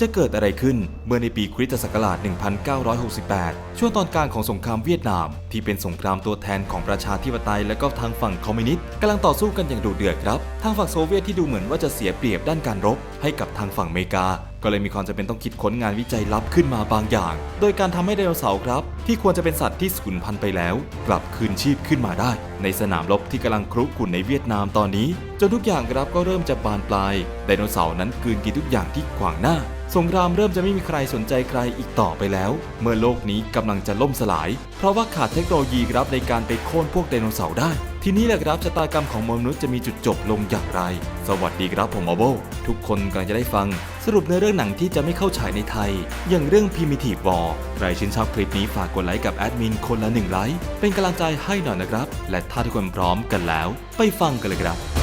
จะเกิดอะไรขึ้นเมื่อในปีคริสตศักราช 1968 ช่วงตอนกลางของสงครามเวียดนาม ที่เป็นสงครามตัวแทนของประชาธิปไตยและก็ทางฝั่งคอมมิวนิสต์กำลังต่อสู้กันอย่างดุเดือดครับ ทางฝั่งโซเวียตที่ดูเหมือนว่าจะเสียเปรียบด้านการรบ ให้กับทางฝั่งอเมริกา ก็เลยมีความจำเป็นต้องคิดค้นงานวิจัยลับขึ้นมาบางอย่าง โดยการทำให้ไดโนเสาร์ครับ ที่ควรจะเป็นสัตว์ที่สูญพันธุ์ไปแล้ว กลับคืนชีพขึ้นมาได้ ในสนามรบที่กำลังครุกรุ่นในเวียดนามตอนนี้จนทุกอย่างครับก็เริ่มจะบานปลายไดโนเสาร์นั้นกืนกินทุกอย่างที่ขวางหน้า สงครามเริ่มจะไม่มีใครสนใจใครอีกต่อไปแล้ว เมื่อโลกนี้กำลังจะล่มสลาย เพราะว่าขาดเทคโนโลยีครับในการไปโค่นพวกไดโนเสาร์ได้ ทีนี้แหละครับชะตากรรมของมนุษย์จะมีจุดจบลงอย่างไร สวัสดีครับผมอโบทุกคนกำลังจะได้ฟัง สรุปเนื้อเรื่องหนังที่จะไม่เข้าฉายในไทย อย่างเรื่อง Primitive War ใครชื่นชอบคลิปนี้ฝากกดไลค์กับแอดมินคนละหนึ่งไลค์เป็นกำลังใจให้หน่อยนะครับ และถ้าทุกคนพร้อมกันแล้ว ไปฟังกันเลยครับ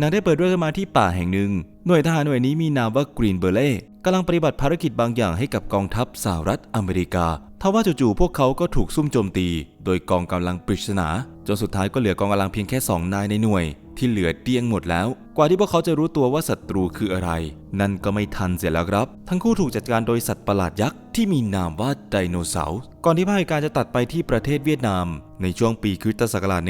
นางได้เปิดเรื่องมาที่ป่าแห่งหนึ่ง หน่วยทหารหน่วยนี้มีนามว่ากรีนเบอร์เล่กำลังปฏิบัติภารกิจบางอย่างให้กับกองทัพสหรัฐอเมริกา ทว่าจู่ๆพวกเขาก็ถูกซุ่มโจมตี โดยกองกำลังปริศนา จนสุดท้ายก็เหลือกองกำลังเพียงแค่ 2 นายในหน่วย ที่เหลือเตี้ยงหมดแล้ว กว่าที่พวกเขาจะรู้ตัวว่าศัตรูคืออะไร นั่นก็ไม่ทันเสียแล้วครับ ทั้งคู่ถูกจัดการโดยสัตว์ประหลาดยักษ์ที่มีนามว่าไดโนเสาร์ก่อนที่ภาพการจะตัดไปที่ประเทศเวียดนาม ในช่วงปีคริสตศักราช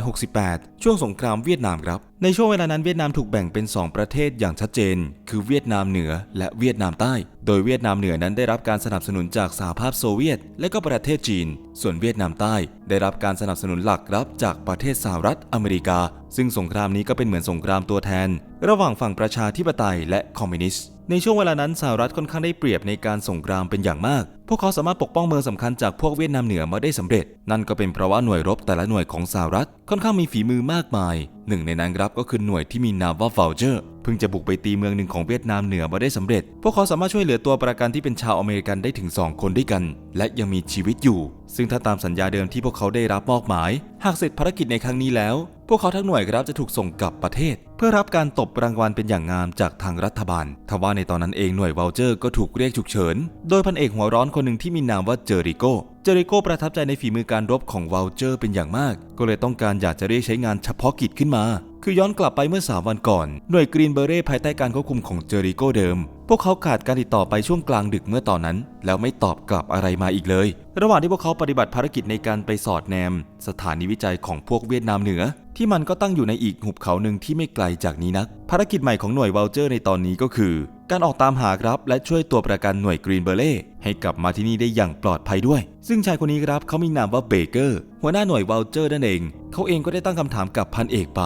1968 ช่วงสงครามเวียดนามครับ ในช่วงเวลานั้นเวียดนามถูกแบ่งเป็น 2 ประเทศอย่างชัดเจน คือเวียดนามเหนือและเวียดนามใต้ โดยเวียดนามเหนือนั้นได้รับการสนับสนุนจากสหภาพโซเวียต และก็ประเทศจีน ส่วนเวียดนามใต้ได้รับการสนับสนุนหลักรับจากประเทศสหรัฐอเมริกา ซึ่งสงครามนี้ก็เป็นเหมือนสงครามตัวแทน ระหว่างฝั่งประชาธิปไตยและคอมมิวนิสต์ ในช่วงเวลานั้นสหรัฐค่อนข้างได้เปรียบในการส่งครามเป็นอย่างมาก พวกเขาสามารถปกป้องเมืองสำคัญจากพวกเวียดนามเหนือมาได้สำเร็จ นั่นก็เป็นเพราะว่าหน่วยรบแต่ละหน่วยของสหรัฐค่อนข้างมีฝีมือมากมาย หนึ่งในนั้นครับก็คือหน่วยที่มีนามว่า v า l เจอร์เพิ่งจะบุกไปตีเมืองหนึ่งของเวียดนามเหนือมาได้สำเร็จ พวกเขาสามารถช่วยเหลือตัวประกันที่เป็นชาวอเมริกันได้ถึง 2 คนด้วยกัน และยังมีชีวิตอยู่ ซึ่งถ้าตามสัญญาเดิมที่พวกเขาได้รับมอบหมาย หากเสร็จภารกิจในครั้งนี้แล้ว พวกเขาทั้งหน่วยครับจะถูกส่งกลับประเทศ เพื่อรับการตบรางวัลเป็นอย่างงามจากทางรัฐบาลทว่าในตอนนั้นเองหน่วยวอลเจอร์ก็ถูกเรียกฉุกเฉิน โดยพันเอกหัวร้อนคนหนึ่งที่มีนามว่าเจอริโกเจอริโกประทับใจในฝีมือการรบของวอลเจอร์เป็นอย่างมาก ก็เลยต้องการอยากจะเรียกใช้งานเฉพาะกิจขึ้นมา คือย้อนกลับไปเมื่อ 3 วันก่อน หน่วยกรีนเบเร่ภายใต้การควบคุมของเจอริโกเดิม พวกเขาขาดการติดต่อไปช่วงกลางดึกเมื่อตอนนั้น แล้วไม่ตอบกลับอะไรมาอีกเลย ระหว่างที่พวกเขาปฏิบัติภารกิจในการไปสอดแนม สถานีวิจัยของพวกเวียดนามเหนือ ที่มันก็ตั้งอยู่ในอีกหุบเขาหนึ่งที่ไม่ไกลจากนี้นัก ภารกิจใหม่ของหน่วยวอลเจอร์ในตอนนี้ก็คือ การออกตามหาครับและช่วยตัวประกันหน่วยกรีนเบอร์เล่ให้กลับมาที่นี่ได้อย่างปลอดภัยด้วย ซึ่งชายคนนี้ครับเขามีนามว่าเบเกอร์หัวหน้าหน่วยวอลเจอร์นั่นเอง เขาเองก็ได้ตั้งคำถามกับพันเอกไป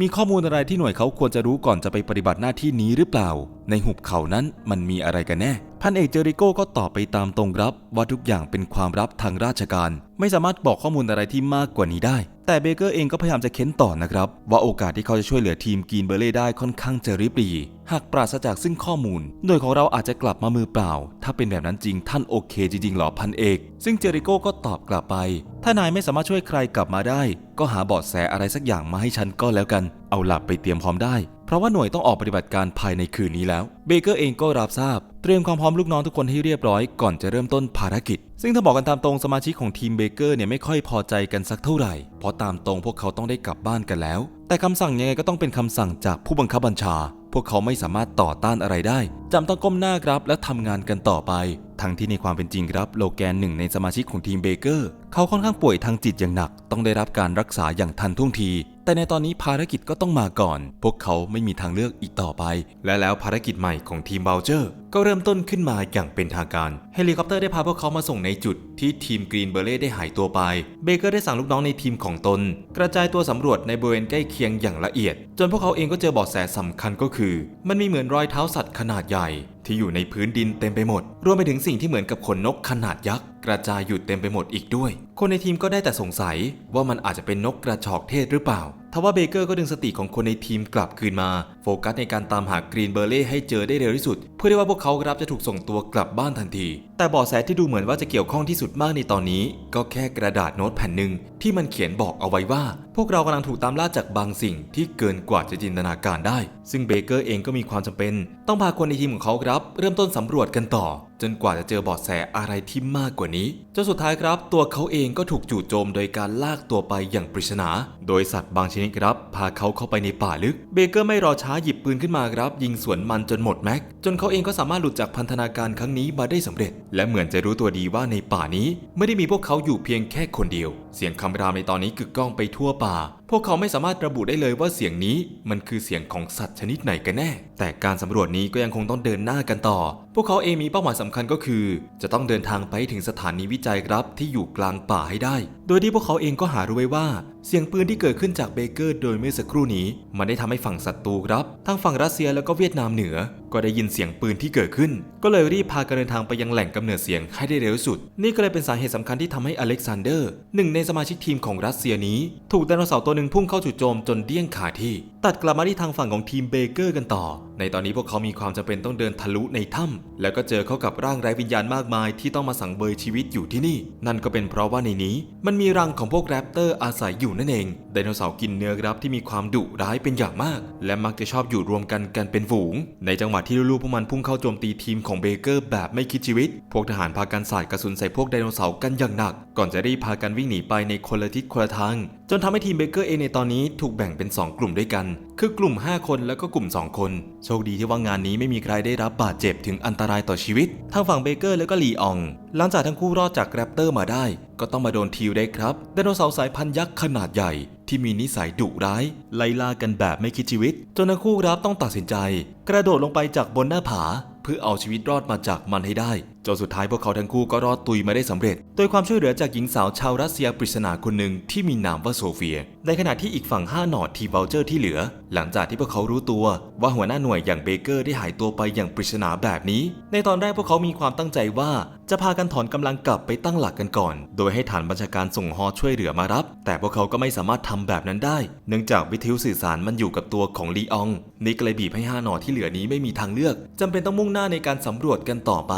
มีข้อมูลอะไรที่หน่วยเขาควรจะรู้ก่อนจะไปปฏิบัติหน้าที่นี้หรือเปล่า ในหุบเขานั้นมันมีอะไรกันแน่ พันเอกเจอริโก้ก็ตอบไปตามตรงรับว่าทุกอย่างเป็นความลับทางราชการ ไม่สามารถบอกข้อมูลอะไรที่มากกว่านี้ได้ แต่เบเกอร์เองก็พยายามจะเค้นต่อนะครับ ว่าโอกาสที่เขาจะช่วยเหลือทีมกีนเบอร์เล่ได้ค่อนข้างจะริบรีหากปราศจากซึ่งข้อมูลหน่วยของเราอาจจะกลับมามือเปล่า ถ้าเป็นแบบนั้นจริงท่านโอเคจริงๆหรอพันเอก ซึ่งเจอริโก้ก็ตอบกลับไป ถ้านายไม่สามารถช่วยใครกลับมาได้ ก็หาเบาะแสอะไรสักอย่างมาให้ฉันก็แล้วกัน เอาหลับไปเตรียมพร้อมได้ เพราะว่าหน่วยต้องออกปฏิบัติการภายในคืนนี้แล้ว เบเกอร์เองก็รับทราบ เตรียมความพร้อมลูกน้องทุกคนให้เรียบร้อยก่อนจะเริ่มต้นภารกิจ ซึ่งถ้าบอกกันตามตรงสมาชิกของทีมเบเกอร์เนี่ยไม่ค่อยพอใจกันสักเท่าไหร่ เพราะตามตรงพวกเขาต้องได้กลับบ้านกันแล้ว แต่คำสั่งยังไงก็ต้องเป็นคำสั่งจากผู้บังคับบัญชา พวกเขาไม่สามารถต่อต้านอะไรได้จำต้องก้มหน้าครับและทำงานกันต่อไป ทั้งที่ในความเป็นจริงครับโลแกนหนึ่งในสมาชิกของทีมเบเกอร์ เขาค่อนข้างป่วยทางจิตอย่างหนัก ต้องได้รับการรักษาอย่างทันท่วงที แต่ในตอนนี้ภารกิจก็ต้องมาก่อน พวกเขาไม่มีทางเลือกอีกต่อไป และแล้วภารกิจใหม่ของทีมเบลเจอร์ ก็เริ่มต้นขึ้นมาอย่างเป็นทางการ เฮลิคอปเตอร์ได้พาพวกเขามาส่งในจุดที่ทีมกรีนเบอร์เล่ได้หายตัวไป เบเกอร์ได้สั่งลูกน้องในทีมของตน กระจายตัวสำรวจในบริเวณใกล้เคียงอย่างละเอียด จนพวกเขาเองก็เจอเบาะแสสำคัญก็คือ มันมีเหมือนรอยเท้าสัตว์ขนาดใหญ่ ที่อยู่ในพื้นดินเต็มไปหมด รวมไปถึงสิ่งที่เหมือนกับขนนกขนาดยักษ์ กระจายอยู่เต็มไปหมดอีกด้วย คนในทีมก็ได้แต่สงสัยว่ามันอาจจะเป็นนกกระจอกเทศหรือเปล่าทว่าเบเกอร์ก็ดึงสติของคนในทีมกลับคืนมา โฟกัสในการตามหากรีนเบอร์เล่ให้เจอได้เร็วที่สุด เพื่อที่ว่าพวกเขาครับจะถูกส่งตัวกลับบ้านทันที แต่เบาะแสที่ดูเหมือนว่าจะเกี่ยวข้องที่สุดมากในตอนนี้ ก็แค่กระดาษโน้ตแผ่นหนึ่งที่มันเขียนบอกเอาไว้ว่า พวกเรากำลังถูกตามล่าจากบางสิ่งที่เกินกว่าจะจินตนาการได้ ซึ่งเบเกอร์เองก็มีความจำเป็น ต้องพาคนในทีมของเขาครับ เริ่มต้นสำรวจกันต่อ จนกว่าจะเจอเบาะแสอะไรที่มากกว่านี้จนสุดท้ายครับ ตัวเขาเองก็ถูกจู่โจมโดยการลากตัวไปอย่างปริศนา โดยสัตว์บางชนิดครับ พาเขาเข้าไปในป่าลึก เบเกอร์ไม่รอช้าหยิบปืนขึ้นมาครับ ยิงสวนมันจนหมดแม็ก จนเขาเองก็สามารถหลุดจากพันธนาการครั้งนี้มาได้สำเร็จ และเหมือนจะรู้ตัวดีว่าในป่านี้ ไม่ได้มีพวกเขาอยู่เพียงแค่คนเดียว เสียงคำรามในตอนนี้กึกก้องไปทั่วป่า พวกเขาไม่สามารถระบุได้เลยว่าเสียงนี้มันคือเสียงของสัตว์ชนิดไหนกันแน่ แต่การสำรวจนี้ก็ยังคงต้องเดินหน้ากันต่อ พวกเขาเองมีเป้าหมายสำคัญก็คือ จะต้องเดินทางไปถึงสถานีวิใจรับที่อยู่กลางป่าให้ได้ โดยที่พวกเขาเองก็หารู้ไว้ว่า เสียงปืนที่เกิดขึ้นจากเบเกอร์โดยเมื่อสักครู่นี้ มันได้ทำให้ฝั่งศัตรูครับ ทั้งฝั่งรัสเซียแล้วก็เวียดนามเหนือ ก็ได้ยินเสียงปืนที่เกิดขึ้น ก็เลยรีบพากันเดินทางไปยังแหล่งกำเนิดเสียงให้ได้เร็วสุด นี่ก็เลยเป็นสาเหตุสำคัญที่ทำให้อเล็กซานเดอร์ หนึ่งในสมาชิกทีมของรัสเซียนี้ ถูกไดโนเสาร์ตัวหนึ่งพุ่งเข้าจู่โจมจนเดี้ยงขาที่ ตัดกลับมาที่ทางฝั่งของทีมเบเกอร์กันต่อ ในตอนนี้พวกเขามีความจำเป็นต้องเดินทะลุในถ้ำแล้วก็เจอเข้ากับร่างไร้วิญญาณมากมาย ที่ต้องมาสังเบยชีวิตอยู่ที่นี่ นั่นก็เป็นเพราะว่าในนี้ มันมีรังของพวกแรปเตอร์อาศัยอยู่นั่นเองไดโนเสาร์กินเนื้อครับที่มีความดุร้ายเป็นอย่างมาก และมักจะชอบอยู่รวมกันกันเป็นฝูง ในจังหวะที่ลูกๆพวกมันพุ่งเข้าโจมตีทีมของเบเกอร์แบบไม่คิดชีวิต พวกทหารพากันสาดกระสุนใส่พวกไดโนเสาร์กันอย่างหนักก่อนจะรีบพากันวิ่งหนีไปในคนละทิศคนละทาง จนทำให้ทีมเบเกอร์เองในตอนนี้ถูกแบ่งเป็น 2 กลุ่มด้วยกัน คือกลุ่ม 5 คนแล้วก็กลุ่ม 2 คน โชคดีที่ว่างานนี้ไม่มีใครได้รับบาดเจ็บถึงอันตรายต่อชีวิต ทางฝั่งเบเกอร์แล้วก็ลีออง หลังจากทั้งคู่รอดจากแรปเตอร์มาได้ ก็ต้องมาโดนทิวได้ครับไดโนเสาร์สายพันธุ์ยักษ์ขนาดใหญ่ ที่มีนิสัยดุร้าย ไล่ล่ากันแบบไม่คิดชีวิต จนทั้งคู่รับต้องตัดสินใจ กระโดดลงไปจากบนหน้าผา เพื่อเอาชีวิตรอดมาจากมันให้ได้ จนสุดท้ายพวกเขาทั้งคู่ก็รอดตุยมาได้สำเร็จ โดยความช่วยเหลือจากหญิงสาวชาวรัสเซียปริศนาคนหนึ่งที่มีนามว่าโซเฟียในขณะที่อีกฝั่ง 5 หนอดทีเวลเจอร์ที่เหลือ หลังจากที่พวกเขารู้ตัวว่าหัวหน้าหน่วยอย่างเบเกอร์ได้หายตัวไปอย่างปริศนาแบบนี้ ในตอนแรกพวกเขามีความตั้งใจว่าจะพากันถอนกำลังกลับไปตั้งหลักกันก่อน โดยให้ฐานบัญชาการส่งฮอช่วยเหลือมารับ แต่พวกเขาก็ไม่สามารถทำแบบนั้นได้ เนื่องจากวิทยุสื่อสารมันอยู่กับตัวของลีอองนี่ก็เลยบีบให้ห้าหนอที่เหลือนี้ไม่มีทางเลือกจำเป็นต้องมุ่งหน้าในการสำรวจกันต่อไป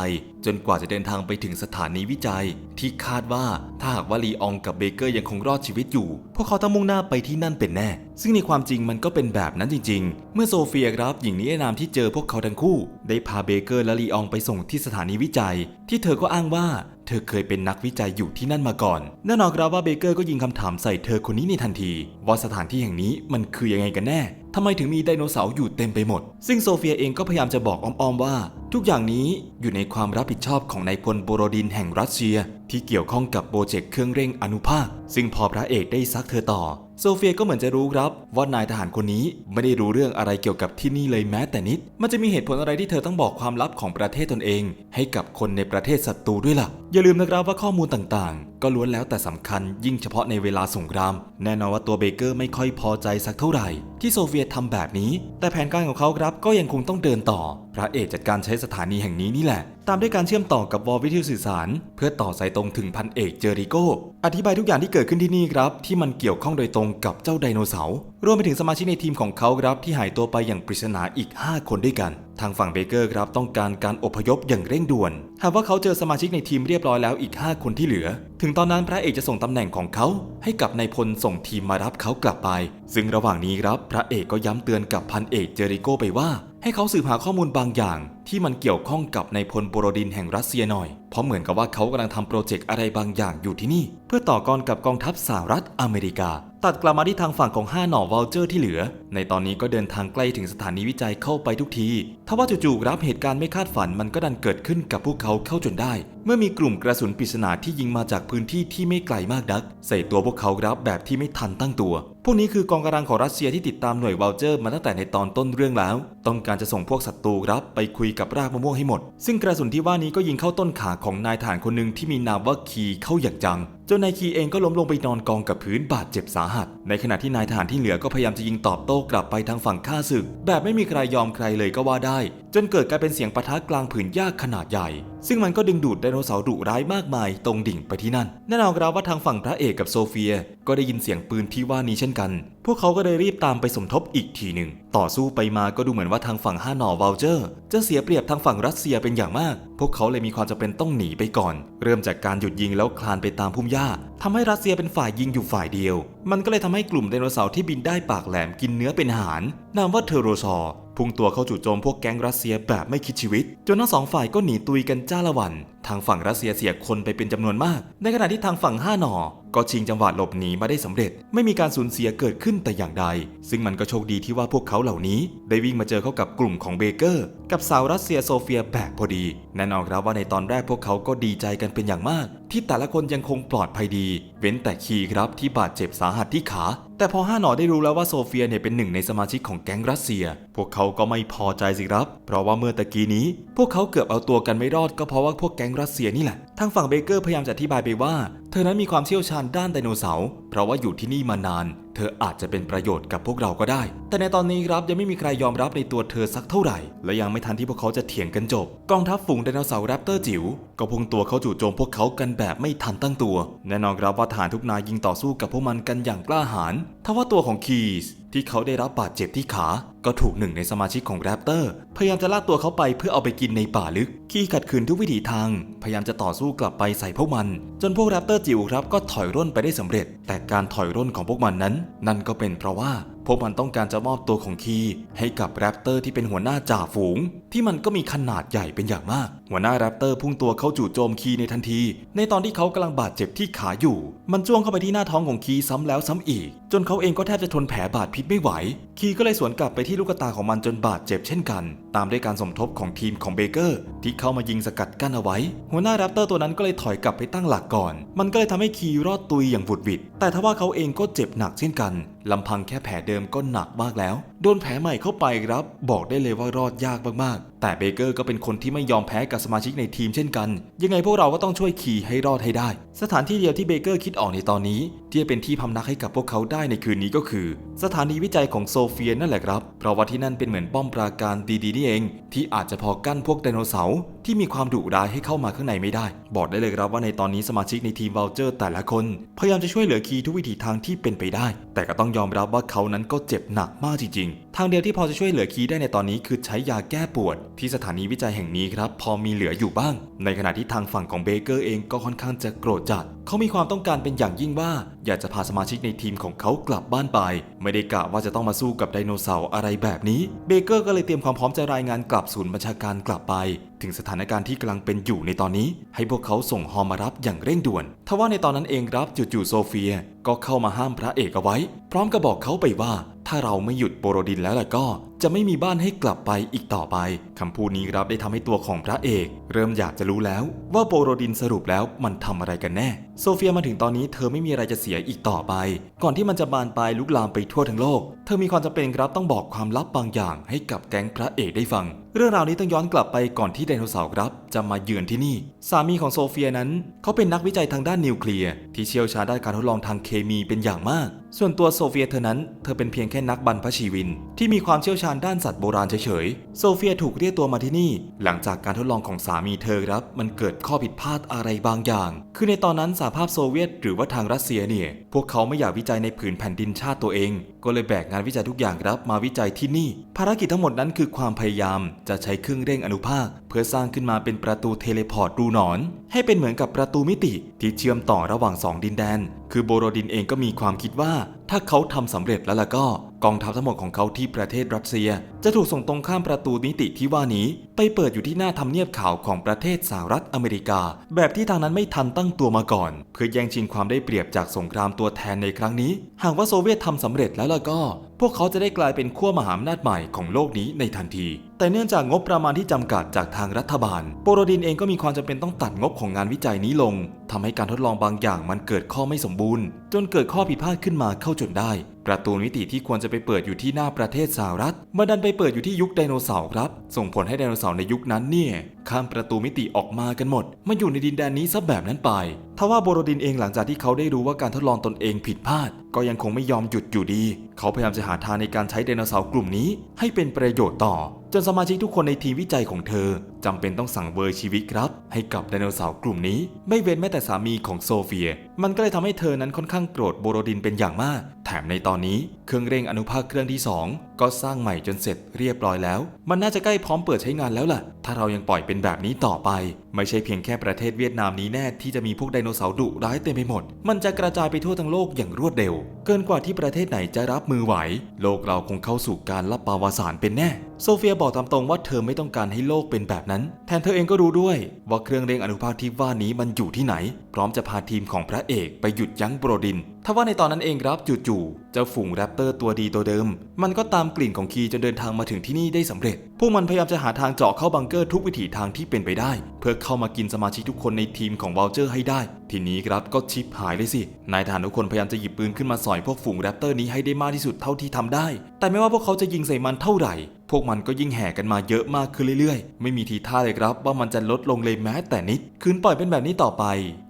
จนกว่าจะเดินทางไปถึงสถานีวิจัย ที่คาดว่าถ้าหากว่าลีอองกับเบเกอร์ยังคงรอดชีวิตอยู่ พวกเขาต้องมุ่งหน้าไปที่นั่นเป็นแน่ ซึ่งในความจริงมันก็เป็นแบบนั้นจริง ๆ เมื่อโซเฟียครับหญิงนิรนามที่เจอพวกเขาทั้งคู่ ได้พาเบเกอร์และลีอองไปส่งที่สถานีวิจัย ที่เธอก็อ้างว่าเธอเคยเป็นนักวิจัยอยู่ที่นั่นมาก่อน แน่นอนครับว่าเบเกอร์ก็ยิงคำถามใส่เธอคนนี้ในทันที ว่าสถานที่แห่งนี้มันคือยังไงกันแน่ทำไมถึงมีไดโนเสาร์อยู่เต็มไปหมด ซึ่งโซเฟียเองก็พยายามจะบอกอ้อมๆว่า ทุกอย่างนี้อยู่ในความรับผิดชอบของนายพลโบโรดินแห่งรัสเซีย ที่เกี่ยวข้องกับโปรเจกต์เครื่องเร่งอนุภาค ซึ่งพอพระเอกได้ซักเธอต่อ โซเฟียก็เหมือนจะรู้ครับว่านายทหารคนนี้ไม่ได้รู้เรื่องอะไรเกี่ยวกับที่นี่เลยแม้แต่นิด มันจะมีเหตุผลอะไรที่เธอต้องบอกความลับของประเทศตนเอง ให้กับคนในประเทศศัตรูด้วยล่ะ อย่าลืมนะครับว่าข้อมูลต่างๆ ก็ล้วนแล้วแต่สำคัญยิ่งเฉพาะในเวลาสงคราม แน่นอนว่าตัวเบเกอร์ไม่ค่อยพอใจสักเท่าไหร่ ที่โซเฟียตทำแบบนี้ แต่แผนการของเขาครับก็ยังคงต้องเดินต่อ พระเอกจัดการใช้สถานีแห่งนี้นี่แหละ ตามด้วยการเชื่อมต่อกับวอลวิทยุสื่อสาร เพื่อต่อสายตรงถึงพันเอกเจอริโกอธิบายทุกอย่างที่เกิดขึ้นที่นี่ครับ ที่มันเกี่ยวข้องโดยตรงกับเจ้าไดโนเสาร์รวมไปถึงสมาชิกในทีมของเขาครับที่หายตัวไปอย่างปริศนาอีก 5 คนด้วยกัน ทางฝั่งเบเกอร์ครับต้องการการอพยพอย่างเร่งด่วน หากว่าเขาเจอสมาชิกในทีมเรียบร้อยแล้วอีก 5 คนที่เหลือ ถึงตอนนั้นพระเอกจะส่งตำแหน่งของเขา ให้กับนายพลส่งทีมมารับเขากลับไป ซึ่งระหว่างนี้ครับพระเอกก็ย้ำเตือนกับพันเอกเจอริโกไปว่า ให้เขาสืบหาข้อมูลบางอย่าง ที่มันเกี่ยวข้องกับนายพลโบโรดินแห่งรัสเซียหน่อย เพราะเหมือนกับว่าเขากำลังทำโปรเจกต์อะไรบางอย่างอยู่ที่นี่ เพื่อต่อกรกับกองทัพสหรัฐอเมริกา ตัดกลับมาที่ทางฝั่งของ5หน่อวอลเจอร์ที่เหลือ ในตอนนี้ก็เดินทางใกล้ถึงสถานีวิจัยเข้าไปทุกทีทว่าจู่ๆรับเหตุการณ์ไม่คาดฝันมันก็ดันเกิดขึ้นกับพวกเขาเข้าจนได้ เมื่อมีกลุ่มกระสุนปริศนาที่ยิงมาจากพื้นที่ที่ไม่ไกลมากนัก ใส่ตัวพวกเขารับแบบที่ไม่ทันตั้งตัว พวกนี้คือกองกำลังของรัสเซียที่ติดตามหน่วยวอลเจอร์มาตั้งแต่ในตอนต้นเรื่องแล้ว ต้องการจะส่งพวกศัตรูรับไปคุยกับรากมะม่วงให้หมด ซึ่งกระสุนที่ว่านี้ก็ยิงเข้าต้นขาของนายทหารคนหนึ่งที่มีนามว่าคีเข้าอย่างจังจนนายคีเองก็ล้มลงไปนอนกองกับพื้นบาดเจ็บสาหัส ในขณะที่นายทหารที่เหลือก็พยายามจะยิงตอบโต้กลับไปทางฝั่งข้าศึก แบบไม่มีใครยอมใครเลยก็ว่าได้ จนเกิดกลายเป็นเสียงปะทะกลางผืนหญ้าขนาดใหญ่ ซึ่งมันก็ดึงดูดไดโนเสาร์ดุร้ายมากมายตรงดิ่งไปที่นั่นแน่นอนครับว่าทางฝั่งพระเอกกับโซเฟีย ก็ได้ยินเสียงปืนที่ว่านี้เช่นกัน พวกเขาก็เลยรีบตามไปสมทบอีกทีหนึ่งต่อสู้ไปมาก็ดูเหมือนว่าทางฝั่งห้าหนอวอลเจอร์ จะเสียเปรียบทางฝั่งรัสเซียเป็นอย่างมาก พวกเขาเลยมีความจำเป็นต้องหนีไปก่อน เริ่มจากการหยุดยิงแล้วคลานไปตามพุ่มหญ้าทำให้รัสเซียเป็นฝ่ายยิงอยู่ฝ่ายเดียว มันก็เลยทำให้กลุ่มไดโนเสาร์ที่บินได้ปากแหลมกินเนื้อเป็นหาร นามว่าเทโรซอร์พุ่งตัวเข้าจู่โจมพวกแก๊งรัสเซียแบบไม่คิดชีวิต จนทั้งสองฝ่ายก็หนีตุยกันจ้าละวัน ทางฝั่งรัสเซียเสียคนไปเป็นจำนวนมาก ในขณะที่ทางฝั่งห้าหนอ ก็ชิงจังหวะหลบหนีมาได้สำเร็จ ไม่มีการสูญเสียเกิดขึ้นแต่อย่างใด ซึ่งมันก็โชคดีที่ว่าพวกเขาเหล่านี้ ได้วิ่งมาเจอเข้ากับกลุ่มของเบเกอร์ กับสาวรัสเซียโซเฟียแบบพอดีแน่นอนครับว่าในตอนแรกพวกเขาก็ดีใจกันเป็นอย่างมาก ที่แต่ละคนยังคงปลอดภัยดี เว้นแต่คีครับที่บาดเจ็บสาหัสที่ขาแต่พอห้าหนอได้รู้แล้วว่าโซเฟียเนี่ยเป็นหนึ่งในสมาชิกของแก๊งรัสเซีย พวกเขาก็ไม่พอใจสิครับ เพราะว่าเมื่อตะกี้นี้ พวกเขาเกือบเอาตัวกันไม่รอดก็เพราะว่าพวกแก๊งรัสเซียนี่แหละ ทางฝั่งเบเกอร์พยายามจะอธิบายไปว่า เธอนั้นมีความเชี่ยวชาญด้านไดโนเสาร์เพราะว่าอยู่ที่นี่มานาน เธออาจจะเป็นประโยชน์กับพวกเราก็ได้ แต่ในตอนนี้ครับยังไม่มีใครยอมรับในตัวเธอสักเท่าไหร่ และยังไม่ทันที่พวกเขาจะเถียงกันจบ กองทัพฝูงไดโนเสาร์แรปเตอร์จิ๋วก็พุ่งตัวเข้าจู่โจมพวกเขากันแบบไม่ทันตั้งตัว แน่นอนครับว่าทหารทุกนายยิงต่อสู้กับพวกมันกันอย่างกล้าหาญทว่าตัวของคีส ที่เขาได้รับบาดเจ็บที่ขา ก็ถูกหนึ่งในสมาชิกของแรปเตอร์ พยายามจะลากตัวเขาไปเพื่อเอาไปกินในป่าลึกคีขัดขืนทุกวิถีทาง พยายามจะต่อสู้กลับไปใส่พวกมัน จนพวกแรปเตอร์จิ๋วครับก็ถอยร่นไปได้สำเร็จ แต่การถอยร่นของพวกมันนั้น นั่นก็เป็นเพราะว่าพวกมันต้องการจะมอบตัวของคีให้กับแรปเตอร์ที่เป็นหัวหน้าจ่าฝูง ที่มันก็มีขนาดใหญ่เป็นอย่างมากหัวหน้าแรปเตอร์พุ่งตัวเข้าจู่โจมคีในทันที ในตอนที่เขากำลังบาดเจ็บที่ขาอยู่ มันจ้วงเข้าไปที่หน้าท้องของคีซ้ำแล้วซ้ำอีก จนเขาเองก็แทบจะทนแผลบาดพิษไม่ไหว คีก็เลยสวนกลับไปที่ลูกตาของมันจนบาดเจ็บเช่นกัน ตามด้วยการสมทบของทีมของเบเกอร์ ที่เข้ามายิงสกัดกั้นเอาไว้ หัวหน้าแรปเตอร์ตัวนั้นก็เลยถอยกลับไปตั้งหลักก่อน มันก็เลยทำให้คีรอดตุยอย่างบุดหวิดแต่ทว่าเขาเองก็เจ็บหนักเช่นกันลำพังแค่แผลเดิมก็หนักมากแล้ว โดนแผลใหม่เข้าไปครับ บอกได้เลยว่ารอดยากมากๆ แต่เบเกอร์ก็เป็นคนที่ไม่ยอมแพ้กับสมาชิกในทีมเช่นกัน ยังไงพวกเราก็ต้องช่วยขี่ให้รอดให้ได้ สถานที่เดียวที่เบเกอร์คิดออกในตอนนี้ ที่จะเป็นที่พำนักให้กับพวกเขาได้ในคืนนี้ก็คือ สถานีวิจัยของโซเฟียนั่นแหละครับ เพราะว่าที่นั่นเป็นเหมือนป้อมปราการดีๆนี่เอง ที่อาจจะพอกั้นพวกไดโนเสาร์ที่มีความดุร้ายให้เข้ามาข้างในไม่ได้ บอกได้เลยครับว่าในตอนนี้สมาชิกในทีมวอลเจอร์แต่ละคนพยายามจะช่วยเหลือคีทุกวิถีทางที่เป็นไปได้ แต่ก็ต้องยอมรับว่าเขานั้นก็เจ็บหนักมากจริงๆ ทางเดียวที่พอจะช่วยเหลือคีได้ในตอนนี้คือใช้ยาแก้ปวด ที่สถานีวิจัยแห่งนี้ครับพอมีเหลืออยู่บ้าง ในขณะที่ทางฝั่งของเบเกอร์เองก็ค่อนข้างจะโกรธจัด เขามีความต้องการเป็นอย่างยิ่งว่า อยากจะพาสมาชิกในทีมของเขากลับบ้านไป ไม่ได้กะว่าจะต้องมาสู้กับไดโนเสาร์อะไรแบบนี้ เบเกอร์ก็เลยเตรียมความพร้อมจะรายงานกลับศูนย์บัญชาการกลับไป ถึงสถานการณ์ที่กำลังเป็นอยู่ในตอนนี้ ให้พวกเขาส่งฮอมารับอย่างเร่งด่วนทว่าในตอนนั้นเองครับจู่ๆโซเฟีย ก็เข้ามาห้ามพระเอกเอาไว้ พร้อมกับบอกเขาไปว่า ถ้าเราไม่หยุดโปรดินแล้วล่ะก็ จะไม่มีบ้านให้กลับไปอีกต่อไปคำพูดนี้ครับได้ทำให้ตัวของพระเอก เริ่มอยากจะรู้แล้วว่าโปรดินสรุปแล้วมันทำอะไรกันแน่ โซเฟียมาถึงตอนนี้เธอไม่มีอะไรจะเสียอีกต่อไป ก่อนที่มันจะบานปลายลุกลามไปทั่วทั้งโลก เธอมีความจำเป็นครับต้องบอกความลับบางอย่างให้กับแก๊งพระเอกได้ฟัง เรื่องราวนี้ต้องย้อนกลับไปก่อนที่ไดโนเสาร์ครับ จะมาเยือนที่นี่ สามีของโซเฟียนั้น เขาเป็นนักวิจัยทางด้านนิวเคลียร์ที่เชี่ยวชาญด้านการทดลองทางเคมีเป็นอย่างมาก ส่วนตัวโซเฟียเธอนั้น เธอเป็นเพียงแค่นักบรรพชีวิน ที่มีความเชี่ยวชาญด้านสัตว์โบราณเฉยๆ โซเฟียถูกเรียกตัวมาที่นี่ หลังจากการทดลองของสามีเธอครับ มันเกิดข้อผิดพลาดอะไรบางอย่าง คือในตอนนั้นสหภาพโซเวียต หรือว่าทางรัสเซียเนี่ย พวกเขาไม่อยากวิจัยในผืนแผ่นดินชาติตัวเอง ก็เลยแบกงานวิจัยทุกอย่างครับมาวิจัยที่นี่ ภารกิจทั้งหมดนั้นคือความพยายามจะใช้เครื่องเร่งอนุภาค เพื่อสร้างขึ้นมาเป็นประตูเทเลพอร์ตรูหนอน ให้เป็นเหมือนกับประตูมิติ ที่เชื่อมต่อระหว่างสองดินแดน คือโบโรดินเองก็มีความคิดว่า ถ้าเขาทำสำเร็จแล้วล่ะก็ กองทัพทั้งหมดของเขาที่ประเทศรัสเซีย จะถูกส่งตรงข้ามประตูนิติที่ว่านี้ ไปเปิดอยู่ที่หน้าทำเนียบขาวของประเทศสหรัฐอเมริกา แบบที่ทางนั้นไม่ทันตั้งตัวมาก่อน เพื่อแย่งชิงความได้เปรียบจากสงครามตัวแทนในครั้งนี้ หากว่าโซเวียตทำสำเร็จแล้วล่ะก็ พวกเขาจะได้กลายเป็นขั้วมหาอำนาจใหม่ของโลกนี้ในทันทีแต่เนื่องจากงบประมาณที่จำกัดจากทางรัฐบาล โปโรดินเองก็มีความจำเป็นต้องตัดงบของงานวิจัยนี้ลงทำให้การทดลองบางอย่างมันเกิดข้อไม่สมบูรณ์ จนเกิดข้อผิดพลาดขึ้นมาเข้าจนได้ ประตูมิติที่ควรจะไปเปิดอยู่ที่หน้าประเทศสหรัฐมาดันไปเปิดอยู่ที่ยุคไดโนเสาร์ครับ ส่งผลให้ไดโนเสาร์ในยุคนั้นเนี่ย ข้ามประตูมิติออกมากันหมด มาอยู่ในดินแดนนี้ซะแบบนั้นไป ทว่าโบโรดินเองหลังจากที่เขาได้รู้ว่าการทดลองตนเองผิดพลาด ก็ยังคงไม่ยอมหยุดอยู่ดี เขาพยายามจะหาทางในการใช้ไดโนเสาร์กลุ่มนี้ ให้เป็นประโยชน์ต่อ จนสมาชิกทุกคนในทีมวิจัยของเธอ จำเป็นต้องสั่งเวอร์ชีวิตครับ ให้กับไดโนเสาร์กลุ่มนี้ ไม่เว้นแม้แต่สามีของโซเฟีย มันก็เลยทำให้เธอนั้นค่อนข้างโกรธโบโรดินเป็นอย่างมาก แถมในตอนนี้เครื่องเร่งอนุภาคเครื่องที่ 2 ก็สร้างใหม่จนเสร็จเรียบร้อยแล้ว มันน่าจะใกล้พร้อมเปิดใช้งานแล้วล่ะ ถ้าเรายังปล่อยเป็นแบบนี้ต่อไป ไม่ใช่เพียงแค่ประเทศเวียดนามนี้แน่ที่จะมีพวกไดโนเสาร์ดุร้ายเต็มไปหมด มันจะกระจายไปทั่วทั้งโลกอย่างรวดเร็ว เกินกว่าที่ประเทศไหนจะรับมือไหว โลกเราคงเข้าสู่การรับปาวสารเป็นแน่ โซเฟียบอกตามตรงว่าเธอไม่ต้องการให้โลกเป็นแบบนั้นแทนเธอเองก็รู้ด้วยว่าเครื่องเร่งอนุภาคที่ว่านี้มันอยู่ที่ไหน พร้อมจะพาทีมของพระเอกไปหยุดยั้งโบรดิน ทว่าในตอนนั้นเองครับจู่ๆเจ้าฝูงแรปเตอร์ตัวดีตัวเดิม มันก็ตามกลิ่นของคีจนเดินทางมาถึงที่นี่ได้สำเร็จ พวกมันพยายามจะหาทางเจาะเข้าบังเกอร์ทุกวิถีทางที่เป็นไปได้ เพื่อเข้ามากินสมาชิกทุกคนในทีมของวอลเจอร์ให้ได้ ทีนี้ครับก็ชิปหายเลยสิ นายทหารทุกคนพยายามจะหยิบปืนขึ้นมาสอยพวกฝูงแรปเตอร์นี้ให้ได้มากที่สุดเท่าที่ทำได้ แต่ไม่ว่าพวกเขาจะยิงใส่มันเท่าไหร่ วกมันก็ยิ่งแห่กันมาเยอะมากขึ้นเรื่อยๆ ไม่มีทีท่าเลยครับว่ามันจะลดลงเลยแม้แต่นิด คืนปล่อยเป็นแบบนี้ต่อไป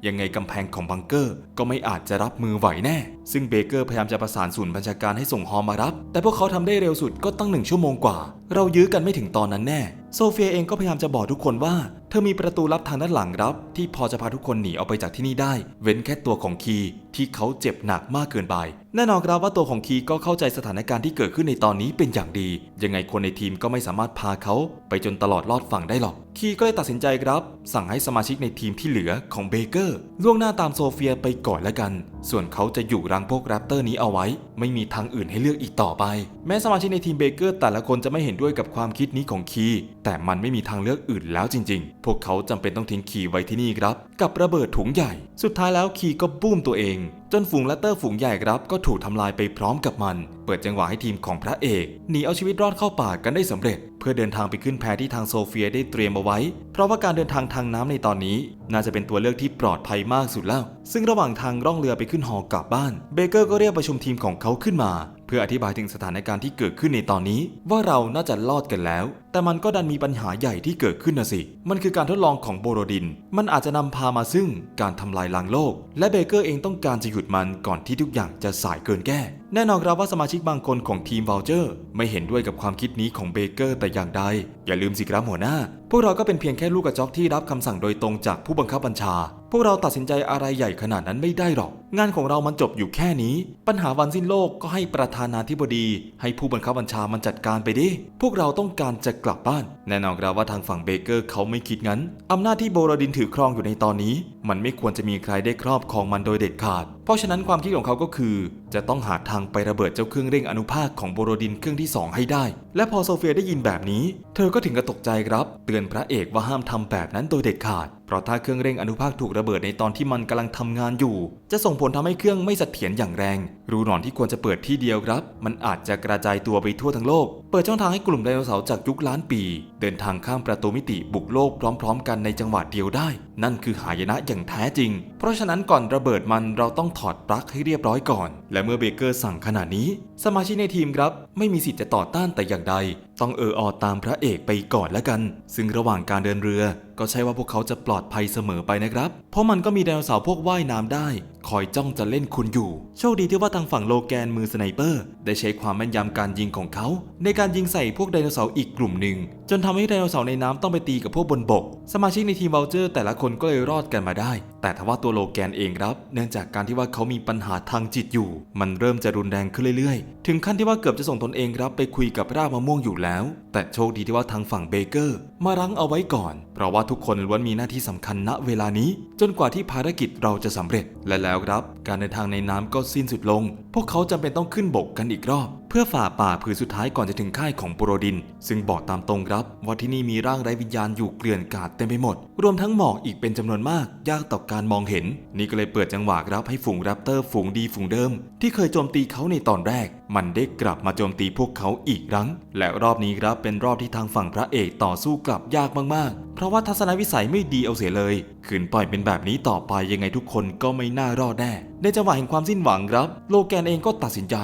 ยังไงกำแพงของบังเกอร์ ก็ไม่อาจจะรับมือไหวแน่ ซึ่งเบเกอร์พยายามจะประสานศูนย์บัญชาการให้ส่งฮอมารับ แต่พวกเขาทำได้เร็วสุดก็ตั้งหนึ่งชั่วโมงกว่า เรายื้อกันไม่ถึงตอนนั้นแน่ โซเฟียเองก็พยายามจะบอกทุกคนว่า ธอมีประตูลับทางด้านหลังรับ ที่พอจะพาทุกคนหนีออกไปจากที่นี่ได้ เว้นแค่ตัวของคีที่เขาเจ็บหนักมากเกินไป แน่นอนครับว่าตัวของคีก็เข้าใจสถานการณ์ที่เกิดขึ้นในตอนนี้เป็นอย่างดี ยังไงคนในทีมก็ไม่สามารถพาเขาไปจนตลอดรอดฝั่งได้หรอก คีก็เลยตัดสินใจครับ สั่งให้สมาชิกในทีมที่เหลือของเบเกอร์ล่วงหน้าตามโซเฟียไปก่อนแล้วกัน ส่วนเขาจะอยู่รังพวกแรปเตอร์นี้เอาไว้ ไม่มีทางอื่นให้เลือกอีกต่อไป แม้สมาชิกในทีมเบเกอร์แต่ละคนจะไม่เห็นด้วยกับความคิดนี้ของคีแต่มันไม่มีทางเลือกอื่นแล้วจริง ๆ พวกเขาจำเป็นต้องทิ้งคีไว้ที่นี่ครับ กับระเบิดถุงใหญ่ สุดท้ายแล้วคีก็บูมตัวเองจนฝูงแรปเตอร์ฝูงใหญ่ครับก็ถูกทำลายไปพร้อมกับมัน เปิดจังหวะให้ทีมของพระเอกหนีเอาชีวิตรอดเข้าป่ากันได้สำเร็จ เพื่อเดินทางไปขึ้นแพที่ทางโซเฟียได้เตรียมเอาไว้ เพราะว่าการเดินทางทางน้ำในตอนนี้ น่าจะเป็นตัวเลือกที่ปลอดภัยมากสุดแล้ว ซึ่งระหว่างทางร่องเรือไปขึ้นหอกลับบ้าน เบเกอร์ก็เรียกประชุมทีมของเขาขึ้นมา เพื่ออธิบายถึงสถานการณ์ที่เกิดขึ้นในตอนนี้ ว่าเราน่าจะรอดกันแล้ว แต่มันก็ดันมีปัญหาใหญ่ที่เกิดขึ้นนะสิ มันคือการทดลองของโบโรดิน มันอาจจะนำพามาซึ่งการทำลายล้างโลก และเบเกอร์เองต้องการจะหยุดมันก่อนที่ทุกอย่างจะสายเกินแก้ แน่นอนครับว่าสมาชิกบางคนของทีมวอลเจอร์ ไม่เห็นด้วยกับความคิดนี้ของเบเกอร์แต่อย่างใด อย่าลืมสิครับหัวหน้า พวกเราก็เป็นเพียงแค่ลูกกระจอกที่รับคำสั่งโดยตรงจากผู้บังคับบัญชา พวกเราตัดสินใจอะไรใหญ่ขนาดนั้นไม่ได้หรอก งานของเรามันจบอยู่แค่นี้ ปัญหาวันสิ้นโลกก็ให้ประธานาธิบดี ให้ผู้บังคับบัญชามันจัดการไปดิ พวกเราต้องการจะกลับบ้าน แน่นอนครับว่าทางฝั่งเบเกอร์เขาไม่คิดงั้น อำนาจที่โบโรดินถือครองอยู่ในตอนนี้ มันไม่ควรจะมีใครได้ครอบครองมันโดยเด็ดขาดเพราะฉะนั้นความคิดของเขาก็คือ จะต้องหาทางไประเบิดเจ้าเครื่องเร่งอนุภาคของโบโรดินเครื่องที่ 2 ให้ได้ และพอโซเฟียได้ยินแบบนี้ เธอก็ถึงกับตกใจครับ เตือนพระเอกว่าห้ามทำแบบนั้นโดยเด็ดขาด เพราะถ้าเครื่องเร่งอนุภาคถูกระเบิดในตอนที่มันกำลังทำงานอยู่ จะส่งผลทำให้เครื่องไม่เสถียรอย่างแรง รูหนอนที่ควรจะเปิดที่เดียวครับ มันอาจจะกระจายตัวไปทั่วทั้งโลก เปิดช่องทางให้กลุ่มไดโนเสาร์จากยุคล้านปี เดินทางข้ามประตูมิติบุกโลกพร้อม ๆ กันในจังหวะเดียวได้นั่นคือหายนะอย่างแท้จริง เพราะฉะนั้นก่อนระเบิดมันเราต้องถอดปลั๊กให้เรียบร้อยก่อน และเมื่อเบเกอร์สั่งขนาดนี้สมาชิกในทีมครับ ไม่มีสิทธิ์จะต่อต้านแต่อย่างใด ต้องเอออตามพระเอกไปก่อนแล้วกัน ซึ่งระหว่างการเดินเรือ ก็ใช่ว่าพวกเขาจะปลอดภัยเสมอไปนะครับ เพราะมันก็มีไดโนเสาร์พวกว่ายน้ำได้ คอยจ้องจะเล่นคุณอยู่ โชคดีที่ว่าทางฝั่งโลแกนมือสไนเปอร์ ได้ใช้ความแม่นยำการยิงของเขา ในการยิงใส่พวกไดโนเสาร์อีกกลุ่มหนึ่ง จนทำให้ไดโนเสาร์ในน้ำต้องไปตีกับพวกบนบก สมาชิกในทีมวอลเจอร์ แต่ละคนก็เลยรอดกันมาได้ แต่ทว่าตัวโลแกนเองครับ เนื่องจากการที่ว่าเขามีปัญหาทางจิตอยู่ มันเริ่มจะรุนแรงขึ้นเรื่อยถึงขั้นที่ว่าเกือบจะส่งตนเองรับไปคุยกับรากมะม่วงอยู่แล้ว แต่โชคดีที่ว่าทางฝั่งเบเกอร์ มารั้งเอาไว้ก่อน เพราะว่าทุกคนล้วนมีหน้าที่สำคัญณเวลานี้ จนกว่าที่ภารกิจเราจะสำเร็จและแล้วครับ การเดินทางในน้ำก็สิ้นสุดลง พวกเขาจำเป็นต้องขึ้นบกกันอีกรอบ พื่อฝ่าป่าผืนสุดท้ายก่อนจะถึงค่ายของโปรดิน ซึ่งบอกตามตรงครับว่าที่นี่มีร่างไร้วิญญาณอยู่เกลื่อนกาดเต็มไปหมด รวมทั้งหมอกอีกเป็นจำนวนมาก ยากต่อการมองเห็น นี่ก็เลยเปิดจังหวะครับให้ฝูงแรปเตอร์ฝูงดีฝูงเดิม ที่เคยโจมตีเขาในตอนแรก มันได้กลับมาโจมตีพวกเขาอีกครั้ง และรอบนี้ครับเป็นรอบที่ทางฝั่งพระเอกต่อสู้กลับยากมากๆ เพราะว่าทัศนวิสัยไม่ดีเอาเสียเลย ขืนปล่อยเป็นแบบนี้ต่อไปยังไงทุกคนก็ไม่น่ารอดแน่ ในจังหวะแห่งความสิ้นหวังครับ โลแกนเองก็ตัดสินใจ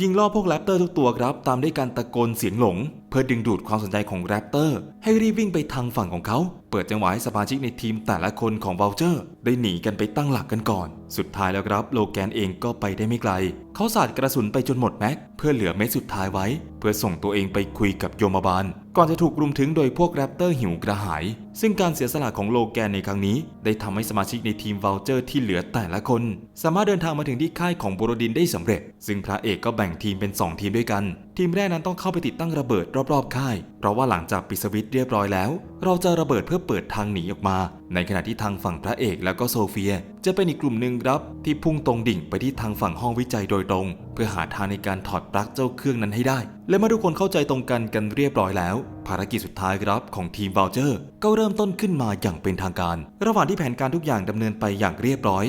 ยิงล่อพวกแรปเตอร์ทุกตัวครับ ตามด้วยการตะโกนเสียงหลงเพื่อดึงดูดความสนใจของแรปเตอร์ ให้รีบวิ่งไปทางฝั่งของเขา เปิดจังหวะให้สมาชิกในทีมแต่ละคนของ v o u เ e อร์ ได้หนีกันไปตั้งหลักกันก่อน สุดท้ายแล้วครับโลแกนเองก็ไปได้ไม่ไกล เขาสาดกระสุนไปจนหมดแม็ก เพื่อเหลือเม็ดสุดท้ายไว้ เพื่อส่งตัวเองไปคุยกับโยมบาล ก่อนจะถูกรุมถึงโดยพวกแรปเตอร์หิวกระหาย ซึ่งการเสียสละของโลแกนในครั้งนี้ ได้ทำให้สมาชิกในทีม v o u เ e อร์ที่เหลือแต่ละคน สามารถเดินทางมาถึงที่ค่ายของโบโรดินได้สำเร็จ ซึ่งพระเอกก็แบ่งทีมเป็น 2 ทีมด้วยกัน ทีมแรกนั้นต้องเข้าไปติดตั้งระเบิดรอบๆค่าย เพราะว่าหลังจากปิดสวิตช์เรียบร้อยแล้ว เราจะระเบิดเพื่อเปิดทางหนีออกมา ในขณะที่ทางฝั่งพระเอกแล้วก็โซเฟีย จะเป็นอีกกลุ่มหนึ่งครับ ที่พุ่งตรงดิ่งไปที่ทางฝั่งห้องวิจัยโดยตรง เพื่อหาทางในการถอดปลั๊กเจ้าเครื่องนั้นให้ได้ และเมื่อทุกคนเข้าใจตรงกันกันเรียบร้อยแล้ว ภารกิจสุดท้ายครับของทีมว o ลเจอร์ก็เริ่มต้นขึ้นมาอย่างเป็นทางการ ระหว่างที่แผนการทุกอย่างดำเนินไปอย่างเรียบร้อย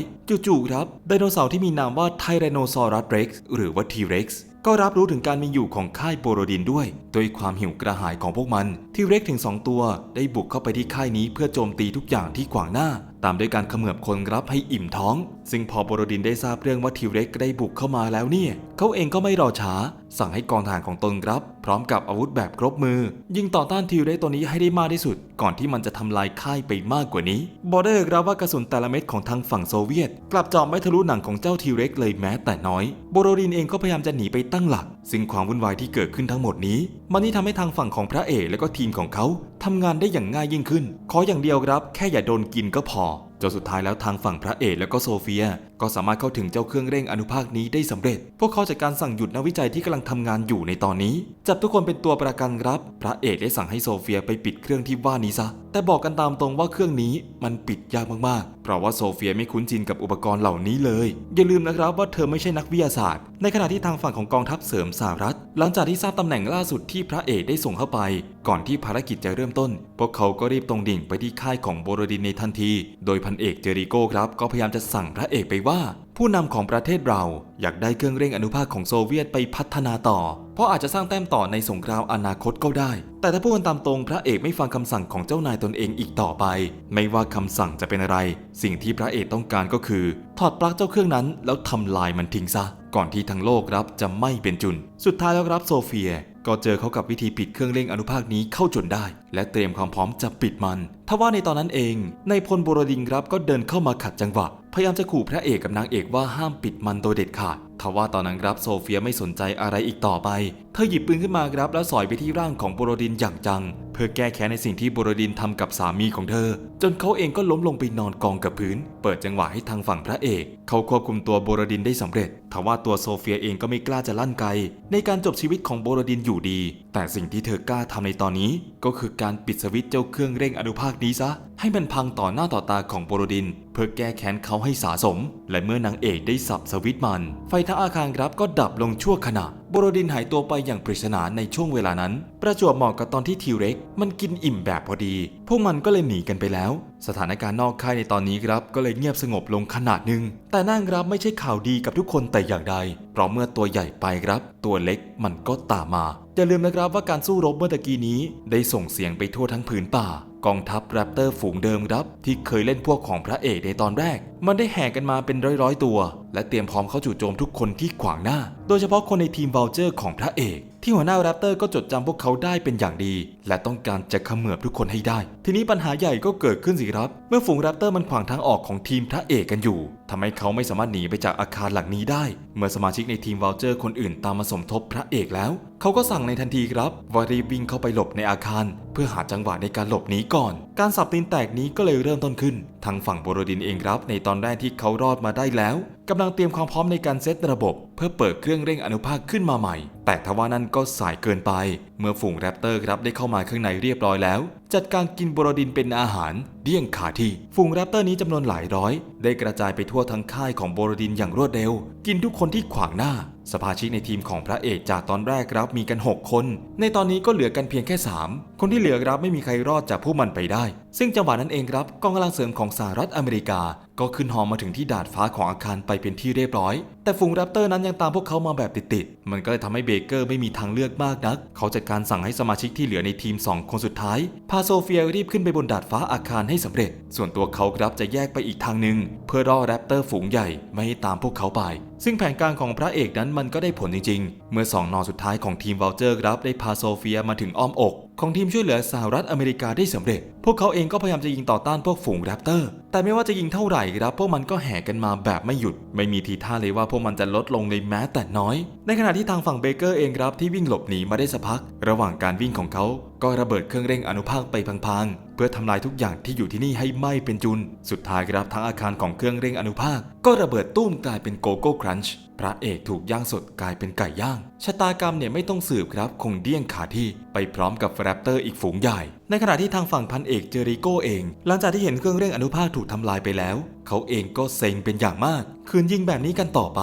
จู่ๆครับไดโนเสาร์ที่มีนามว่าไทแรโนซอรัสเร็กซ์หรือว่าทีเร็กซ์ ก็รับรู้ถึงการมีอยู่ของค่ายโบโรดินด้วย โดยความหิวกระหายของพวกมัน ที่เร็กถึง 2 ตัว ได้บุกเข้าไปที่ค่ายนี้เพื่อโจมตีทุกอย่างที่ขวางหน้า ตามด้วยการเขมือบคนรับให้อิ่มท้อง ซึ่งพอโบโรดินได้ทราบเรื่องว่าทีเร็กได้บุกเข้ามาแล้วเนี่ย เขาเองก็ไม่รอช้า สั่งให้กองทหารของตนรับ พร้อมกับอาวุธแบบครบมือ ยิงต่อต้านทีเร็กตัวนี้ให้ได้มากที่สุด ก่อนที่มันจะทำลายค่ายไปมากกว่านี้บอกได้เลยครับว่ากระสุนแต่ละเม็ดของทางฝั่งโซเวียต กลับจาะไม่ทะลุหนังของเจ้าทีเร็กเลยแม้แต่น้อยโบโรดินเองก็พยายามจะหนีไปตั้งหลัก ซึ่งความวุ่นวายที่เกิดขึ้นทั้งหมดนี้ มันนี่ทำให้ทางฝั่งของพระเอกและก็ทีของเขาทำงานได้อย่างง่ายยิ่งขึ้น ขออย่างเดียวครับ แค่อย่าโดนกินก็พอจนสุดท้ายแล้วทางฝั่งพระเอกและก็โซเฟีย ก็สามารถเข้าถึงเจ้าเครื่องเร่งอนุภาคนี้ได้สำเร็จ พวกเขาจัดการสั่งหยุดนักวิจัยที่กำลังทำงานอยู่ในตอนนี้ จับทุกคนเป็นตัวประกันครับ พระเอกได้สั่งให้โซเฟียไปปิดเครื่องที่ว่านี้ซะ แต่บอกกันตามตรงว่าเครื่องนี้มันปิดยากมากๆ เพราะว่าโซเฟียไม่คุ้นชินกับอุปกรณ์เหล่านี้เลย อย่าลืมนะครับว่าเธอไม่ใช่นักวิทยาศาสตร์ ในขณะที่ทางฝั่งของกองทัพเสริมสหรัฐ หลังจากที่ทราบตำแหน่งล่าสุดที่พระเอกได้ส่งเข้าไป ก่อนที่ภารกิจจะเริ่มต้น พวกเขาก็รีบตรงดิ่งไปที่ค่ายของโบโรดินในทันที โดยพันเอกเจริโก้ครับ ก็พยายามจะสั่งพระเอกไปว่า ผู้นำของประเทศเราอยากได้เครื่องเร่งอนุภาคของโซเวียตไปพัฒนาต่อ เพราะอาจจะสร้างแต้มต่อในสงครามอนาคตก็ได้ แต่ถ้าพูดกันตามตรงพระเอกไม่ฟังคำสั่งของเจ้านายตนเองอีกต่อไป ไม่ว่าคำสั่งจะเป็นอะไร สิ่งที่พระเอกต้องการก็คือ ถอดปลั๊กเจ้าเครื่องนั้น แล้วทำลายมันทิ้งซะ ก่อนที่ทั้งโลกรับจะไม่เป็นจุน สุดท้ายแล้วครับโซเฟีย ก็เจอเขากับวิธีปิดเครื่องเร่งอนุภาคนี้เข้าจนได้ และเตรียมความพร้อมจะปิดมัน ทว่าในตอนนั้นเอง ในพลบรดินครับก็เดินเข้ามาขัดจังหวะ พยายามจะขู่พระเอกกับนางเอกว่าห้ามปิดมันโดยเด็ดขาด ทว่าตอนนั้นครับโซเฟียไม่สนใจอะไรอีกต่อไป เธอหยิบปืนขึ้นมาครับแล้วสอยไปที่ร่างของโบโรดินอย่างจัง เพื่อแก้แค้นในสิ่งที่โบโรดินทำกับสามีของเธอ จนเขาเองก็ล้มลงไปนอนกองกับพื้น เปิดจังหวะให้ทางฝั่งพระเอก เขาควบคุมตัวโบโรดินได้สำเร็จ ทว่าตัวโซเฟียเองก็ไม่กล้าจะลั่นไกล ในการจบชีวิตของโบโรดินอยู่ดี แต่สิ่งที่เธอกล้าทำในตอนนี้ ก็คือการปิดสวิตช์เจ้าเครื่องเร่งอนุภาคนี้ซะให้มันพังต่อหน้าต่อตาของโบโรดิน เพื่อแก้แค้นเขาให้สาสม และเมื่อนางเอกได้สับสวิตช์มันไฟทั้งอาคารครับก็ดับลงชั่วขณะบรดินหายตัวไปอย่างปริศนาในช่วงเวลานั้น ประจวบเหมาะกับตอนที่ทีเร็กมันกินอิ่มแบบพอดี พวกมันก็เลยหนีกันไปแล้ว สถานการณ์นอกค่ายในตอนนี้ครับก็เลยเงียบสงบลงขนาดหนึ่งแต่นั่งครับไม่ใช่ข่าวดีกับทุกคนแต่อย่างใด เพราะเมื่อตัวใหญ่ไปครับ ตัวเล็กมันก็ตามมาอย่าลืมนะครับว่าการสู้รบเมื่อตะกี้นี้ ได้ส่งเสียงไปทั่วทั้งผืนป่ากองทัพแรปเตอร์ฝูงเดิมครับ ที่เคยเล่นพวกของพระเอกในตอนแรก มันได้แห่กันมาเป็นร้อยๆตัว และเตรียมพร้อมเข้าจู่โจมทุกคนที่ขวางหน้า โดยเฉพาะคนในทีมวลเจอร์ของพระเอก ที่หัวหน้าแรปเตอร์ก็จดจำพวกเขาได้เป็นอย่างดี และต้องการจะเขมือบทุกคนให้ได้ ทีนี้ปัญหาใหญ่ก็เกิดขึ้นสิครับ เมื่อฝูงแรปเตอร์มันขวางทางออกของทีมพระเอกกันอยู่ทำให้เขาไม่สามารถหนีไปจากอาคารหลังนี้ได้ เมื่อสมาชิกในทีมว o ลเจอร์คนอื่นตามมาสมทบพระเอกแล้ว เขาก็สั่งในทันทีครับว่ารีบวิ่งเข้าไปหลบในอาคาร เพื่อหาจังหวะในการหลบหนีก่อน การสับตีนแตกนี้ก็เลยเริ่มต้นขึ้น ทางฝั่งโบโรดินเองครับ ในตอนแรกที่เขารอดมาได้แล้วกำลังเตรียมความพร้อมในการเซตระบบ เพื่อเปิดเครื่องเร่งอนุภาคขึ้นมาใหม่ แต่ทว่านั่นก็สายเกินไป เมื่อฝูงแรปเตอร์ครับได้เข้ามาข้างในเรียบร้อยแล้ว จัดการกินโบโรดินเป็นอาหารเดี่ยงขาที่ฝูงแรปเตอร์นี้จำนวนหลายร้อย ได้กระจายไปทั่วทั้งค่ายของโบโรดินอย่างรวดเร็ว กินทุกคนที่ขวางหน้า สมาชิกในทีมของพระเอกจากตอนแรกครับมีกัน 6 คน ในตอนนี้ก็เหลือกันเพียงแค่ 3 คนที่เหลือครับไม่มีใครรอดจากผู้มันไปได้ ซึ่งจังหวะนั้นเองครับกองกำลังเสริมของสหรัฐอเมริกา ก็ขึ้นฮอมาถึงที่ดาดฟ้าของอาคารไปเป็นที่เรียบร้อย แต่ฝูงแรปเตอร์นั้นยังตามพวกเขามาแบบติดๆ มันก็เลยทำให้เบเกอร์ไม่มีทางเลือกมากนัก เขาจัดการสั่งให้สมาชิกที่เหลือในทีม 2 คนสุดท้าย พาโซเฟียรีบขึ้นไปบนดาดฟ้าอาคารให้สำเร็จ ส่วนตัวเขาครับจะแยกไปอีกทางหนึ่งเพื่อรอแรปเตอร์ฝูงใหญ่ไม่ให้ตามพวกเขาไป ซึ่งแผนการของพระเอกนั้นมันก็ได้ผลจริงๆเมื่อสองนอสุดท้ายของทีมวอลเจอร์ครับได้พาโซเฟียมาถึงอ้อมอก ของทีมช่วยเหลือสหรัฐอเมริกาได้สำเร็จ พวกเขาเองก็พยายามจะยิงต่อต้านพวกฝูงแรปเตอร์ แต่ไม่ว่าจะยิงเท่าไหร่ครับ พวกมันก็แห่กันมาแบบไม่หยุด ไม่มีทีท่าเลยว่าพวกมันจะลดลงเลยแม้แต่น้อย ในขณะที่ทางฝั่งเบเกอร์เองครับที่วิ่งหลบหนีมาได้สักพัก ระหว่างการวิ่งของเขา ก็ระเบิดเครื่องเร่งอนุภาคไปพังๆเพื่อทำลายทุกอย่างที่อยู่ที่นี่ให้ไหม้เป็นจุน สุดท้ายครับทั้งอาคารของเครื่องเร่งอนุภาค ก็ระเบิดตุ้มกลายเป็นโกโก้ครันช์ พระเอกถูกย่างสดกลายเป็นไก่ย่าง ชะตากรรมเนี่ยไม่ต้องสืบครับ คงเดี้ยงขาที่ไปพร้อมกับแรปเตอร์อีกฝูงใหญ่ ในขณะที่ทางฝั่งพันเอกเจอริโกเอง หลังจากที่เห็นเครื่องเร่งอนุภาคถูกทำลายไปแล้ว เขาเองก็เซ็งเป็นอย่างมาก คืนยิงแบบนี้กันต่อไป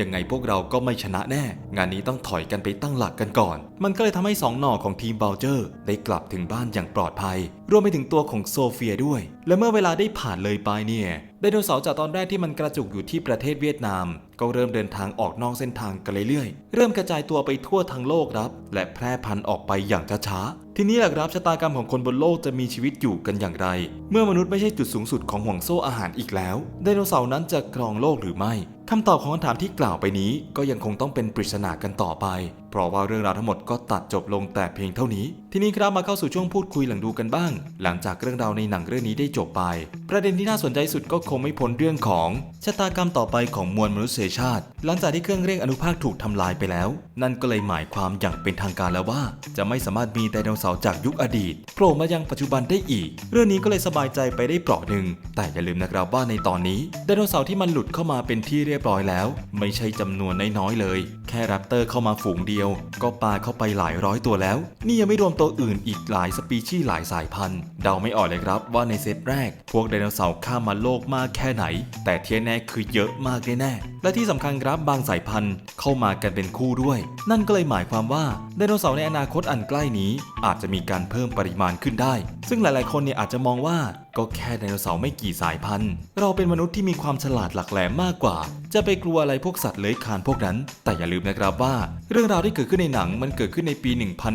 ยังไงพวกเราก็ไม่ชนะแน่ งานนี้ต้องถอยกันไปตั้งหลักกันก่อน มันก็เลยทำให้สองหน่อของทีมบลเจอร์ได้กลับถึงบ้านอย่างปลอดภัย รวมไปถึงตัวของโซเฟียด้วย และเมื่อเวลาได้ผ่านเลยไปเนี่ยไดโนเสาร์จากตอนแรกที่มันกระจุกอยู่ที่ประเทศเวียดนาม ก็เริ่มเดินทางออกนอกเส้นทางกันเรื่อยๆ เริ่มกระจายตัวไปทั่วทั้งโลกครับ และแพร่พันธุ์ออกไปอย่างช้าๆ ทีนี้แหละครับชะตากรรมของคนบนโลกจะมีชีวิตอยู่กันอย่างไร เมื่อมนุษย์ไม่ใช่จุดสูงสุดของห่วงโซ่อาหารอีกแล้ว ไดโนเสาร์นั้นจะครองโลกหรือไม่ คำตอบของคำถามที่กล่าวไปนี้ก็ยังคงต้องเป็นปริศนากันต่อไป เพราะว่าเรื่องราวทั้งหมดก็ตัดจบลงแต่เพียงเท่านี้ ทีนี้ครับมาเข้าสู่ช่วงพูดคุยหลังดูกันบ้าง หลังจากเรื่องราวในหนังเรื่องนี้ได้จบไป ประเด็นที่น่าสนใจสุดก็คงไม่พ้นเรื่องของชะตากรรมต่อไปของมวลมนุษยชาติ หลังจากที่เครื่องเร่งอนุภาคถูกทำลายไปแล้ว นั่นก็เลยหมายความอย่างเป็นทางการแล้วว่า จะไม่สามารถมีไดโนเสาร์จากยุคอดีตโผล่มายังปัจจุบันได้อีก เรื่องนี้ก็เลยสบายใจไปได้เปราะหนึ่งแต่อย่าลืมนะครับว่าในตอนนี้ไดโนเสาร์ที่มันหลุดเข้ามาเป็นที่เรียบร้อยแล้ว ไม่ใช่จำนวนน้อยๆเลย แค่แรปเตอร์เข้ามาฝูงเดียว ก็ปลาเข้าไปหลายร้อยตัวแล้ว นี่ยังไม่รวมตัวอื่นอีกหลายสปีชีส์หลายสายพันธุ์ เดาไม่ออกเลยครับว่าในเซตแรก พวกไดโนเสาร์ข้ามมาโลกมากแค่ไหน แต่ที่แน่คือเยอะมากแน่ๆและที่สำคัญครับบางสายพันธุ์เข้ามากันเป็นคู่ด้วย นั่นก็เลยหมายความว่าไดโนเสาร์ในอนาคตอันใกล้นี้ อาจจะมีการเพิ่มปริมาณขึ้นได้ ซึ่งหลายๆ คนเนี่ยอาจจะมองว่าก็แค่ไดโนเสาร์ไม่กี่สายพันธุ์ เราเป็นมนุษย์ที่มีความฉลาดหลักแหลมมากกว่า จะไปกลัวอะไรพวกสัตว์เลื้อยคลานพวกนั้น แต่อย่าลืมนะครับว่า เรื่องราวที่เกิดขึ้นในหนังมันเกิดขึ้นในปี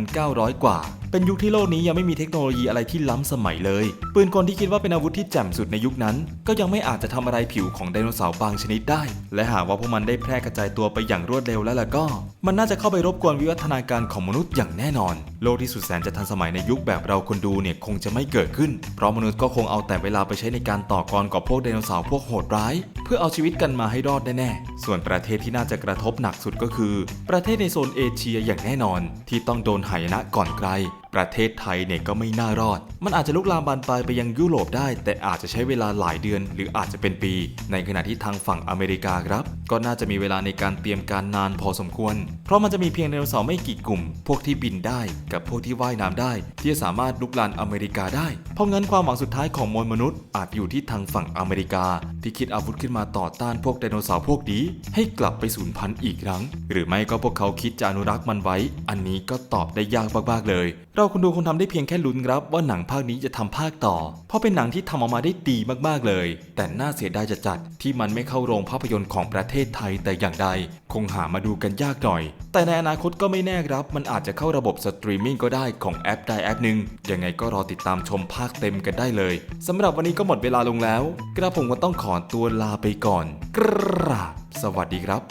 1900 กว่า เป็นยุคที่โลกนี้ยังไม่มีเทคโนโลยีอะไรที่ล้ำสมัยเลย ปืนกลที่คิดว่าเป็นอาวุธที่แจ่มสุดในยุคนั้น ก็ยังไม่อาจจะทำอะไรผิวของไดโนเสาร์บางชนิดได้ และหากว่าพวกมันได้แพร่กระจายตัวไปอย่างรวดเร็วแล้วล่ะก็ มันน่าจะเข้าไปรบกวนวิวัฒนาการของมนุษย์อย่างแน่นอน โลกที่สุดแสนจะทันสมัยในยุคแบบเราคนดูเนี่ยคงจะไม่เกิดขึ้น เพราะมนุษย์ก็คงเอาแต่เวลาไปใช้ในการต่อกรกับพวกไดโนเสาร์พวกโหดร้าย เพื่อเอาชีวิตกันมาให้รอดแน่ๆ ส่วนประเทศที่น่าจะกระทบหนักสุดก็คือ ประเทศในโซนเอเชียอย่างแน่นอน ที่ต้องโดนหายนะก่อนใครประเทศไทยเนี่ยก็ไม่น่ารอด มันอาจจะลุกลามบานปลายไปยังยุโรปได้ แต่อาจจะใช้เวลาหลายเดือน หรืออาจจะเป็นปี ในขณะที่ทางฝั่งอเมริกาครับ ก็น่าจะมีเวลาในการเตรียมการนานพอสมควร เพราะมันจะมีเพียงไดโนเสาร์ไม่กี่กลุ่ม พวกที่บินได้กับพวกที่ว่ายน้ำได้ ที่จะสามารถลุกลานอเมริกาได้ เพราะงั้นความหวังสุดท้ายของมวลมนุษย์ อาจอยู่ที่ทางฝั่งอเมริกา ที่คิดอาวุธขึ้นมาต่อต้านพวกไดโนเสาร์พวกนี้ให้กลับไปสูญพันธุ์อีกครั้ง หรือไม่ก็พวกเขาคิดจะอนุรักษ์มันไว้ อันนี้ก็ตอบได้ยากมากๆเลย เราคนดูคงทำได้เพียงแค่ลุ้นครับว่าหนังภาคนี้จะทำภาคต่อ เพราะเป็นหนังที่ทำออกมาได้ดีมากๆเลย แต่น่าเสียดายจะจัดที่มันไม่เข้าโรงภาพยนตร์ของประเทศไทยแต่อย่างใด คงหามาดูกันยากหน่อย แต่ในอนาคตก็ไม่แน่ครับ มันอาจจะเข้าระบบสตรีมมิ่งก็ได้ของแอปใดแอปหนึ่งยังไงก็รอติดตามชมภาคเต็มกันได้เลยสำหรับวันนี้ก็หมดเวลาลงแล้ว กระผมก็ต้องขอตัวลาไปก่อนกราบ สวัสดีครับ